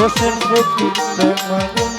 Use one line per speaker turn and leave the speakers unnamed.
হোসেন প্রতি